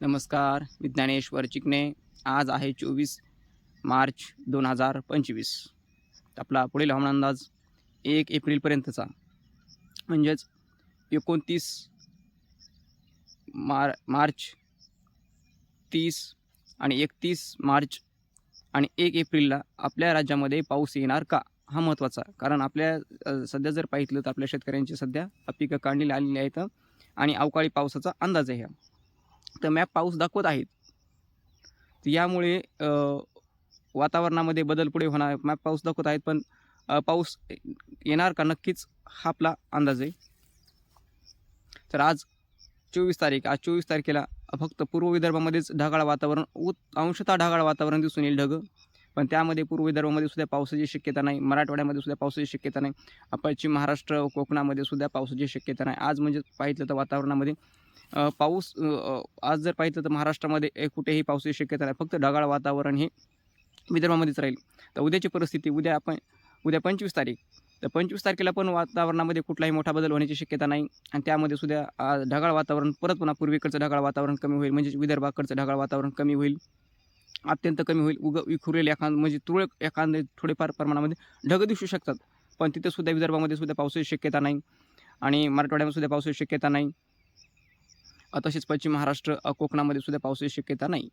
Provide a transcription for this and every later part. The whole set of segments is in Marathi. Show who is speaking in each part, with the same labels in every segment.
Speaker 1: नमस्कार मी ज्ञानेश्वर चिकणे आज आहे चोवीस मार्च दोन हजार पंचवीस. आपला पुढील हवामान अंदाज एक एप्रिलपर्यंतचा म्हणजेच एकोणतीस मार मार्च तीस आणि एकतीस मार्च आणि एक एप्रिलला आपल्या राज्यामध्ये पाऊस येणार का? हा महत्त्वाचा. कारण आपल्या सध्या जर पाहितलं तर आपल्या शेतकऱ्यांची सध्या पिकं काढलेली आलेली आहेत आणि अवकाळी पावसाचा अंदाज आहे. हा तर मॅप पाऊस दाखवत आहेत. तर यामुळे वातावरणामध्ये बदल पुढे होणार मॅप पाऊस दाखवत आहेत पण पाऊस येणार का? नक्कीच हा आपला अंदाज आहे. तर आज चोवीस तारीख आज चोवीस तारखेला फक्त पूर्व विदर्भामध्येच ढगाळ वातावरण उत अंशतः ढगाळ वातावरण दिसून येईल ढग. पण त्यामध्ये पूर्व विदर्भामध्ये सुद्धा पावसाची शक्यता नाही मराठवाड्यामध्ये सुद्धा पावसाची शक्यता नाही पश्चिम महाराष्ट्र कोकणामध्ये सुद्धा पावसाची शक्यता नाही. आज म्हणजे पाहिलं तर वातावरणामध्ये पाऊस आज जर पाहिलं तर महाराष्ट्रामध्ये ए, कुठेही पावसाची शक्यता नाही. फक्त ढगाळ वातावरण हे विदर्भामध्येच राहील. तर उद्याची परिस्थिती उद्या आपण उद्या पंचवीस तारीख. तर पंचवीस तारखेला पण वातावरणामध्ये कुठलाही मोठा बदल होण्याची शक्यता नाही. आणि त्यामध्ये सुद्धा ढगाळ वातावरण परत पुन्हा पूर्वीकडचं ढगाळ वातावरण कमी होईल. म्हणजे विदर्भाकडचं ढगाळ वातावरण कमी होईल. अत्यंत कमी होईल. उग विखुरेल एखाद म्हणजे तुरळक एखादे थोडेफार प्रमाणामध्ये ढग दिसू शकतात. पण तिथेसुद्धा विदर्भामध्ये सुद्धा पावसाची शक्यता नाही. आणि मराठवाड्यामध्ये सुद्धा पावसाची शक्यता नाही. तसेच पश्चिम महाराष्ट्र कोकणामध्ये सुद्धा पावसाची शक्यता नाही.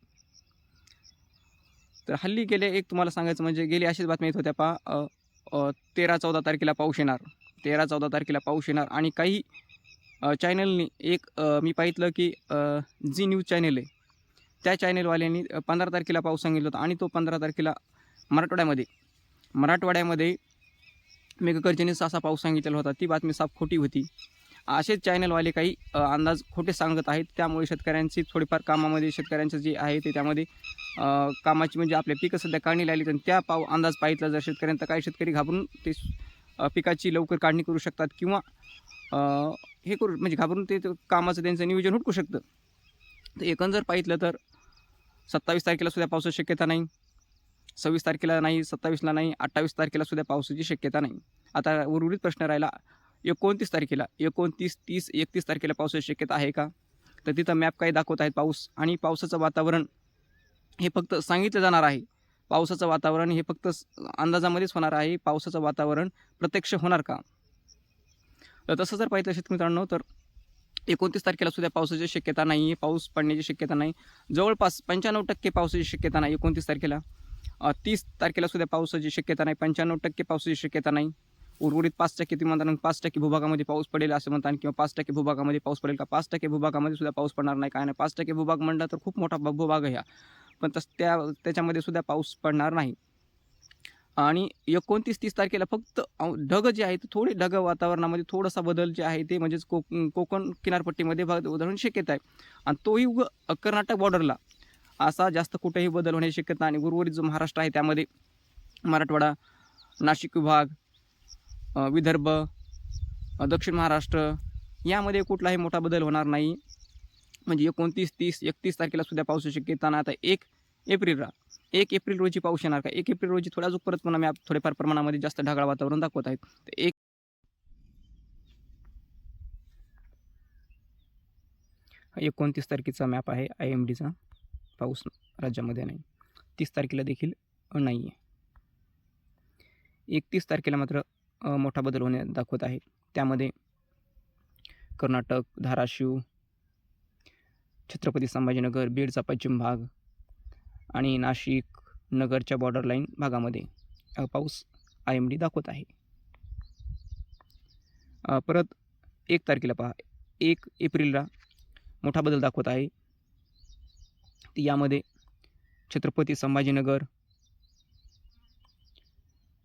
Speaker 1: तर हल्ली गेले एक तुम्हाला सांगायचं म्हणजे गेली अशीच बातम्या येत होत्या पा तेरा चौदा तारखेला पाऊस येणार. तेरा चौदा तारखेला पाऊस येणार आणि काही चॅनलनी एक मी पाहितलं की जी न्यूज चॅनल आहे त्या चॅनलवाल्यांनी पंधरा तारखेला पाऊस सांगितलं होता आणि तो पंधरा तारखेला मराठवाड्यामध्ये मराठवाड्यामध्ये मेघगर्जनेचा असा पाऊस सांगितलेला होता. ती बातमी साफ खोटी होती. असेच चॅनलवाले काही अंदाज खोटे सांगत आहेत. त्यामुळे शेतकऱ्यांची थोडीफार कामामध्ये शेतकऱ्यांचं जे आहे ते त्यामध्ये कामाची म्हणजे आपल्या पिकं सध्या काढणी लागली तर त्या पाव अंदाज पाहितला जर शेतकऱ्यांचा काही शेतकरी घाबरून ते पिकाची लवकर काढणी करू शकतात किंवा हे करू म्हणजे घाबरून ते कामाचं त्यांचं नियोजन हुटकू शकतं. तर एकंदर पाहितलं तर सत्तावीस तारखेला सुद्धा पावसाची शक्यता नाही. सव्वीस तारखेला नाही सत्तावीसला नाही अठ्ठावीस तारखेला सुद्धा पावसाची शक्यता नाही. आता उर्वरित प्रश्न राहिला एकोणतीस तारखेला एकोणतीस तीस एकतीस तारखेला पावसाची शक्यता आहे का? तर तिथं मॅप काही दाखवत आहेत पाऊस आणि पावसाचं वातावरण हे फक्त सांगितलं जाणार आहे. पावसाचं वातावरण हे फक्त अंदाजामध्येच होणार आहे. पावसाचं वातावरण प्रत्यक्ष होणार का? तर तसं जर पाहिजे शेतकरी मित्रांनो तर एकोणतीस तारखेला सुद्धा पावसाची शक्यता नाही आहे पाऊस पडण्याची शक्यता नाही. जवळपास पंच्याण्णव टक्के पावसाची शक्यता नाही एकोणतीस तारखेला. तीस तारखेला सुद्धा पावसाची शक्यता नाही पंच्याण्णव टक्के पावसाची शक्यता नाही. उर्वरित पाच टक्के तुम्ही म्हणतात पाच टक्के भूभागामध्ये पाऊस पडेल असं म्हणतात किंवा पाच टक्के भूभागामध्ये पाऊस पडेल का? पाच टक्के भूभागामध्ये सुद्धा पाऊस पडणार नाही. काय नाही. पाच टक्के भूभाग म्हणलं तर खूप मोठा भूभाग आहे हा. पण तस त्या त्याच्यामध्ये सुद्धा पाऊस पडणार नाही. आणि एकोणतीस तीस तारखेला फक्त ढग जे आहेत थोडे ढग वातावरणामध्ये थोडासा बदल जे आहे ते म्हणजेच कोक कोकण किनारपट्टीमध्ये भाग उदाहरण शक्यता आहे. आणि तोही उग कर्नाटक बॉर्डरला असा जास्त कुठेही बदल होण्याची शक्यता आणि उर्वरित जो महाराष्ट्र आहे त्यामध्ये मराठवाडा नाशिक विभाग विदर्भ दक्षिण महाराष्ट्र यामध्ये कुठलाही मोठा बदल होणार नाही. म्हणजे एकोणतीस तीस एकतीस तारखेला सुद्धा पावसाची शक्यता नाही आता एक एप्रिलला एक एप्रिल रोजी पाऊस येणार का? एक एप्रिल रोजी थोडा अजून परत पुन्हा मॅप थोडेफार प्रमाणामध्ये जास्त ढगाळ वातावरण दाखवत आहेत. तर एक एकोणतीस तारखेचा मॅप आहे. आय एम डीचा. पाऊस राज्यामध्ये नाही. तीस तारखेला देखील नाही आहे एकतीस तारखेला मात्र मोठा बदल होण्या दाखवत आहे त्यामध्ये कर्नाटक धाराशिव छत्रपती संभाजीनगर बीडचा पश्चिम भाग आणि नाशिक नगरच्या बॉर्डर लाईन भागामध्ये पाऊस आय एम डी दाखवत आहे. परत एक तारखेला पहा. एक एप्रिलला मोठा बदल दाखवत आहे. यामध्ये छत्रपती संभाजीनगर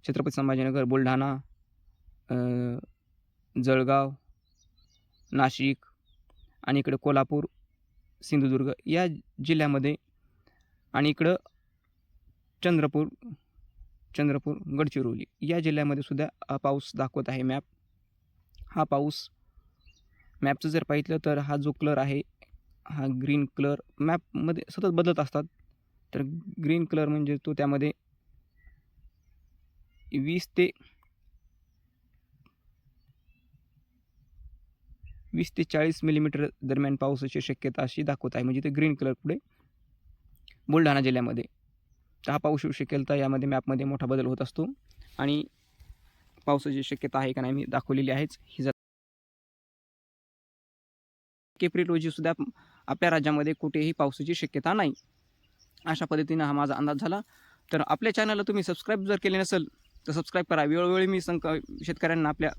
Speaker 1: छत्रपती संभाजीनगर बुलढाणा जळगाव नाशिक आणि इकडं कोल्हापूर सिंधुदुर्ग या जिल्ह्यामध्ये आणि इकडं चंद्रपूर चंद्रपूर गडचिरोली या जिल्ह्यामध्ये सुद्धा पाऊस दाखवत आहे मॅप हा पाऊस मॅपचं जर पाहितलं तर हा जो कलर आहे हा ग्रीन कलर मॅपमध्ये सतत बदलत असतात. तर ग्रीन कलर म्हणजे तो त्यामध्ये वीस ते वीस ते चाळीस मिलीमीटर दरम्यान पावसाची शक्यता अशी दाखवत आहे. म्हणजे ते ग्रीन कलर पुढे बुलढाणा जिल्ह्यामध्ये. तर हा पाऊस येऊ शकेल तर यामध्ये मॅपमध्ये मोठा बदल होत असतो. आणि पावसाची शक्यता आहे का नाही मी दाखवलेली आहेच. ही जर एप्रिल रोजी सुद्धा आपल्या राज्यामध्ये कुठेही पावसाची शक्यता नाही. अशा पद्धतीनं हा माझा अंदाज झाला. तर आपल्या चॅनलला तुम्ही सबस्क्राईब जर केले नसेल तर सबस्क्राईब करा. वेळोवेळी मी संक शेतकऱ्यांना आपल्या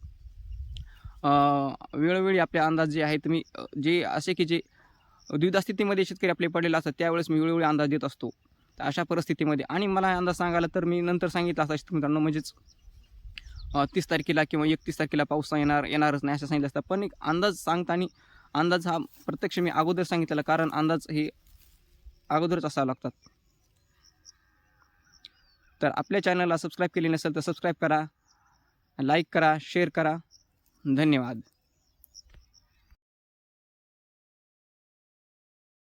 Speaker 1: वेळोवेळी आपले अंदाज जे आहेत मी जे असे की जे द्विधा स्थितीमध्ये शेतकरी आपले पडलेले असतात त्यावेळेस मी वेळोवेळी अंदाज देत असतो. तर अशा परिस्थितीमध्ये आणि मला हा अंदाज सांगायला तर मी नंतर सांगितलं असता शेतकरी मित्रांनो म्हणजेच तीस तारखेला किंवा एकतीस तारखेला पाऊस येणार येणारच नाही असं सांगितलं असतं. पण एक अंदाज सांगताना अंदाज हा प्रत्यक्ष मी अगोदर सांगितलेला कारण अंदाज हे अगोदरच असावं लागतात. तर आपल्या चॅनलला सबस्क्राईब केले नसेल तर सबस्क्राईब करा लाईक करा शेअर करा. धन्यवाद.